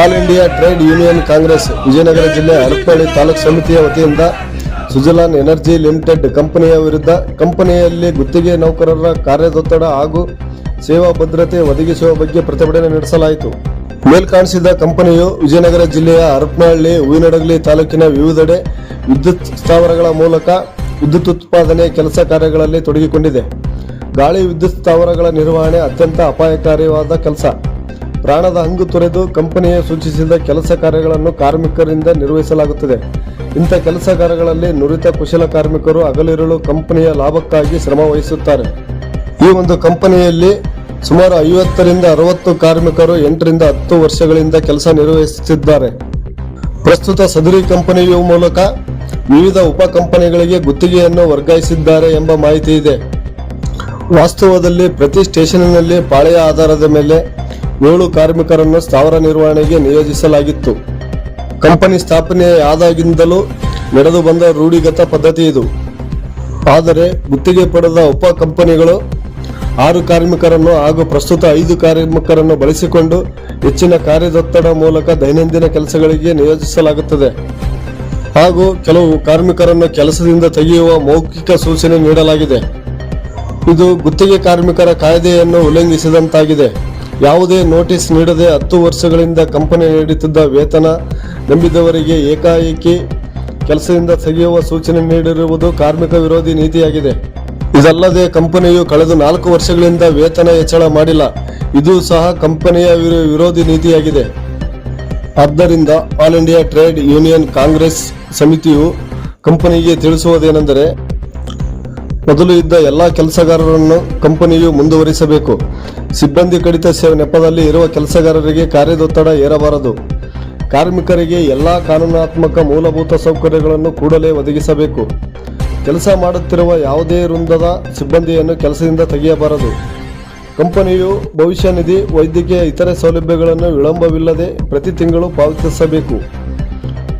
All India trade union congress, Vijayanagara ಜಿಲ್ಲೆ ಹರಪನಹಳ್ಳಿ ತಾಲೂಕು ಸಮಿತಿಯ ವತಿಯಿಂದ ಸುಜಲಾನ್ ಎನರ್ಜಿ ಲಿಮಿಟೆಡ್ ಕಂಪನಿಯ ವಿರುದ್ಧ ಕಂಪನಿಯಲ್ಲಿ ಗುತ್ತಿಗೆ ನೌಕರರ ಕಾರ್ಯದೊತ್ತಡ ಹಾಗೂ ಸೇವಾ ಭದ್ರತೆ ಒದಗಿಸುವ ಬಗ್ಗೆ ಪ್ರತಿಭಟನೆ ನಡೆಸಲಾಯಿತು. ಮೇಲ್ಕಾಣಿಸಿದ ಕಂಪನಿಯು ವಿಜಯನಗರ ಜಿಲ್ಲೆಯ ಹರಪನಹಳ್ಳಿ ಹೂವಿನಡಗಲಿ ತಾಲೂಕಿನ ವಿವಿಧೆಡೆ ವಿದ್ಯುತ್ ಸ್ಥಾವರಗಳ ಮೂಲಕ ವಿದ್ಯುತ್ ಉತ್ಪಾದನೆ ಕೆಲಸ ಕಾರ್ಯಗಳಲ್ಲಿ ತೊಡಗಿಕೊಂಡಿದೆ. ಗಾಳಿ ವಿದ್ಯುತ್ ಸ್ಥಾವರಗಳ ನಿರ್ವಹಣೆ ಅತ್ಯಂತ ಅಪಾಯಕಾರಿಯಾದ ಕೆಲಸ. ಪ್ರಾಣದ ಹಂಗು ತೊರೆದು ಕಂಪನಿಯ ಸೂಚಿಸಿದ ಕೆಲಸ ಕಾರ್ಯಗಳನ್ನು ಕಾರ್ಮಿಕರಿಂದ ನಿರ್ವಹಿಸಲಾಗುತ್ತದೆ. ಇಂಥ ಕೆಲಸ ಕಾರ್ಯಗಳಲ್ಲಿ ನುರಿತ ಕುಶಲ ಕಾರ್ಮಿಕರು ಹಗಲಿರುಳು ಕಂಪನಿಯ ಲಾಭಕ್ಕಾಗಿ ಶ್ರಮ ವಹಿಸುತ್ತಾರೆ. ಈ ಒಂದು ಕಂಪನಿಯಲ್ಲಿ ಸುಮಾರು ಐವತ್ತರಿಂದ ಅರವತ್ತು ಕಾರ್ಮಿಕರು ಎಂಟರಿಂದ ಹತ್ತು ವರ್ಷಗಳಿಂದ ಕೆಲಸ ನಿರ್ವಹಿಸುತ್ತಿದ್ದಾರೆ. ಪ್ರಸ್ತುತ ಸದರಿ ಕಂಪನಿಯ ಮೂಲಕ ವಿವಿಧ ಉಪ ಕಂಪನಿಗಳಿಗೆ ಗುತ್ತಿಗೆಯನ್ನು ವರ್ಗಾಯಿಸಿದ್ದಾರೆ ಎಂಬ ಮಾಹಿತಿ ಇದೆ. ವಾಸ್ತವದಲ್ಲಿ ಪ್ರತಿ ಸ್ಟೇಷನ್ನಲ್ಲಿ ಪಾಳೆಯ ಆಧಾರದ ಮೇಲೆ ಏಳು ಕಾರ್ಮಿಕರನ್ನು ಸ್ಥಾವರ ನಿರ್ವಹಣೆಗೆ ನಿಯೋಜಿಸಲಾಗಿತ್ತು. ಕಂಪನಿ ಸ್ಥಾಪನೆಯಾದಾಗಿಂದಲೂ ನಡೆದು ಬಂದ ರೂಢಿಗತ ಪದ್ಧತಿ ಇದು. ಆದರೆ ಗುತ್ತಿಗೆ ಪಡೆದ ಉಪ ಕಂಪನಿಗಳು ಆರು ಕಾರ್ಮಿಕರನ್ನು ಹಾಗೂ ಪ್ರಸ್ತುತ ಐದು ಕಾರ್ಮಿಕರನ್ನು ಬಳಸಿಕೊಂಡು ಹೆಚ್ಚಿನ ಕಾರ್ಯದೊತ್ತಡ ಮೂಲಕ ದೈನಂದಿನ ಕೆಲಸಗಳಿಗೆ ನಿಯೋಜಿಸಲಾಗುತ್ತದೆ. ಹಾಗೂ ಕೆಲವು ಕಾರ್ಮಿಕರನ್ನು ಕೆಲಸದಿಂದ ತೆಗೆಯುವ ಮೌಖಿಕ ಸೂಚನೆ ನೀಡಲಾಗಿದೆ. ಇದು ಗುತ್ತಿಗೆ ಕಾರ್ಮಿಕರ ಕಾಯ್ದೆಯನ್ನು ಉಲ್ಲಂಘಿಸಿದಂತಾಗಿದೆ. ಯಾವುದೇ ನೋಟಿಸ್ ನೀಡದೆ ಹತ್ತು ವರ್ಷಗಳಿಂದ ಕಂಪನಿ ನೀಡುತ್ತಿದ್ದ ವೇತನ ನಂಬಿದವರಿಗೆ ಏಕಾಏಕಿ ಕೆಲಸದಿಂದ ತೆಗೆಯುವ ಸೂಚನೆ ನೀಡಿರುವುದು ಕಾರ್ಮಿಕ ವಿರೋಧಿ ನೀತಿಯಾಗಿದೆ. ಇದಲ್ಲದೆ ಕಂಪನಿಯು ಕಳೆದ ನಾಲ್ಕು ವರ್ಷಗಳಿಂದ ವೇತನ ಹೆಚ್ಚಳ ಮಾಡಿಲ್ಲ. ಇದು ಸಹ ಕಂಪನಿಯ ವಿರೋ- ವಿರೋಧಿ ನೀತಿಯಾಗಿದೆ. ಆದ್ದರಿಂದ all India trade union congress ಸಮಿತಿಯು ಕಂಪನಿಗೆ ತಿಳಿಸುವುದೇನೆಂದರೆ ಮೊದಲು ಇದ್ದ ಎಲ್ಲಾ ಕೆಲಸಗಾರರನ್ನು ಕಂಪನಿಯು ಮುಂದುವರಿಸಬೇಕು. ಸಿಬ್ಬಂದಿ ಕಡಿತ ನೆಪದಲ್ಲಿ ಇರುವ ಕೆಲಸಗಾರರಿಗೆ ಕಾರ್ಯದೊತ್ತಡ ಏರಬಾರದು. ಕಾರ್ಮಿಕರಿಗೆ ಎಲ್ಲ ಕಾನೂನಾತ್ಮಕ ಮೂಲಭೂತ ಸೌಕರ್ಯಗಳನ್ನು ಕೂಡಲೇ ಒದಗಿಸಬೇಕು. ಕೆಲಸ ಮಾಡುತ್ತಿರುವ ಯಾವುದೇ ವೃಂದದ ಸಿಬ್ಬಂದಿಯನ್ನು ಕೆಲಸದಿಂದ ತೆಗೆಯಬಾರದು. ಕಂಪನಿಯು ಭವಿಷ್ಯ ನಿಧಿ, ವೈದ್ಯಕೀಯ ಇತರೆ ಸೌಲಭ್ಯಗಳನ್ನು ವಿಳಂಬವಿಲ್ಲದೆ ಪ್ರತಿ ತಿಂಗಳು ಪಾವತಿಸಬೇಕು.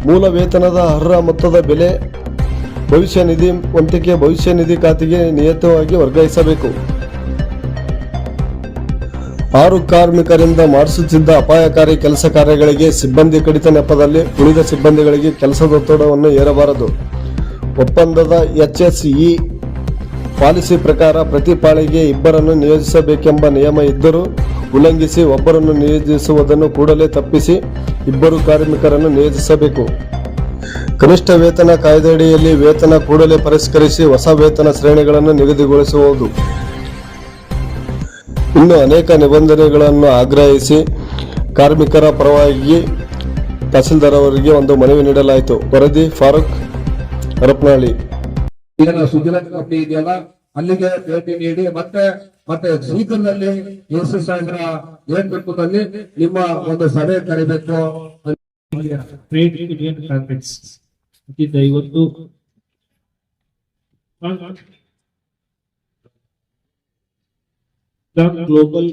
ಮೂಲ ವೇತನದ ಅರ್ಹ ಮೊತ್ತದ ಬೆಲೆ ಭವಿಷ್ಯ ನಿಧಿ ವಂತಿಕೆ ಭವಿಷ್ಯ ನಿಧಿ ಖಾತೆಗೆ ನಿಯತವಾಗಿ ವರ್ಗಾಯಿಸಬೇಕು. ಆರು ಕಾರ್ಮಿಕರಿಂದ ಮಾಡಿಸುತ್ತಿದ್ದ ಅಪಾಯಕಾರಿ ಕೆಲಸ ಕಾರ್ಯಗಳಿಗೆ ಸಿಬ್ಬಂದಿ ಕಡಿತ ನೆಪದಲ್ಲಿ ಉಳಿದ ಸಿಬ್ಬಂದಿಗಳಿಗೆ ಕೆಲಸದ ಕೆಲಸದೊತ್ತಡವನ್ನು ಏರಬಾರದು ಒಪ್ಪಂದದ ಎಚ್ಎಸ್ಇ ಪಾಲಿಸಿ ಪ್ರಕಾರ ಪ್ರತಿ ಪಾಳಿಗೆ ಇಬ್ಬರನ್ನು ನಿಯೋಜಿಸಬೇಕೆಂಬ ನಿಯಮ ಇದ್ದರೂ ಉಲ್ಲಂಘಿಸಿ ಒಬ್ಬರನ್ನು ನಿಯೋಜಿಸುವುದನ್ನು ಕೂಡಲೇ ತಪ್ಪಿಸಿ ಇಬ್ಬರು ಕಾರ್ಮಿಕರನ್ನು ನಿಯೋಜಿಸಬೇಕು. ಕನಿಷ್ಠ ವೇತನ ಕಾಯ್ದೆಯಡಿಯಲ್ಲಿ ವೇತನ ಕೂಡಲೇ ಪರಿಷ್ಕರಿಸಿ ಹೊಸ ವೇತನ ಶ್ರೇಣಿಗಳನ್ನು ನಿಗದಿಗೊಳಿಸುವುದು. ಇನ್ನು ಅನೇಕ ನಿಬಂಧನೆಗಳನ್ನು ಆಗ್ರಹಿಸಿ ಕಾರ್ಮಿಕರ ಪರವಾಗಿ ತಹಸೀಲ್ದಾರ್ ಅವರಿಗೆ ಒಂದು ಮನವಿ ನೀಡಲಾಯಿತು. ವರದಿ ಫಾರೂಕ್ ಹರಪನಹಳ್ಳಿ. ಅಲ್ಲಿಗೆ ಭೇಟಿ ನೀಡಿ ಮತ್ತೆ ಮತ್ತೆ ಶೀಘ್ರದಲ್ಲಿ ಎಸ್ ಏನ್ ಬೇಕು ನಿಮ್ಮ ಒಂದು ಸಭೆ ಕರಿಬೇಕು. ಟ್ರೇಡ್ ಯೂನಿಯನ್ ಕಾನ್ಫರೆನ್ಸ್ ಇದ್ದ ಇವತ್ತು ಗ್ಲೋಬಲ್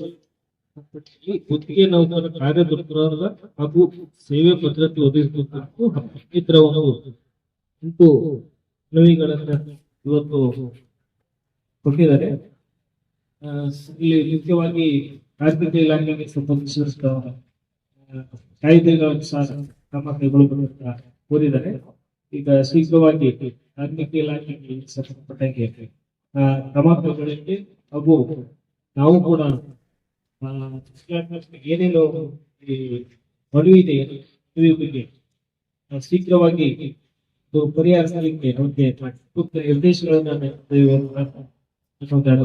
ಗುತ್ತಿಗೆ ನೌಕರ ಕಾರ್ಯದರ್ಶಿಗಳ ಹಾಗೂ ಸೇವೆ ಭದ್ರತೆ ಒದಗಿಸಬೇಕು ಇತರ ಒಂದು ಎಂಟು ಮನವಿಗಳನ್ನ ಇವತ್ತು ಕೊಟ್ಟಿದ್ದಾರೆ. ಇಲ್ಲಿ ಮುಖ್ಯವಾಗಿ ಕಾರ್ಮಿಕ ಇಲಾಖೆಗೆ ಸಂಬಂಧಿಸಿದ ಆ, ಕಾಯ್ದೆಗಳ ಅನುಸಾರ ಕ್ರಮ ಕೈಗೊಳ್ಳಬೇಕಂತ ಕೋರಿದ್ದಾರೆ ಈಗ ಶೀಘ್ರವಾಗಿ ಕಾರ್ಮಿಕ ಇಲಾಖೆಗೆ ಸಂಬಂಧಪಟ್ಟಂಗೆ ಕ್ರಮ ಕೈಗೊಳ್ಳಲಿಕ್ಕೆ ಹಾಗೂ ನಾವು ಕೂಡ ಏನೇನು ಈ ಮನವಿ ಇದೆ ಬಗ್ಗೆ ಶೀಘ್ರವಾಗಿ ಪರಿಹರಿಸಲಿಕ್ಕೆ ನಮಗೆ ಸೂಕ್ತ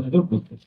ತಿಳ್ಕೊಳ್ತೇನೆ.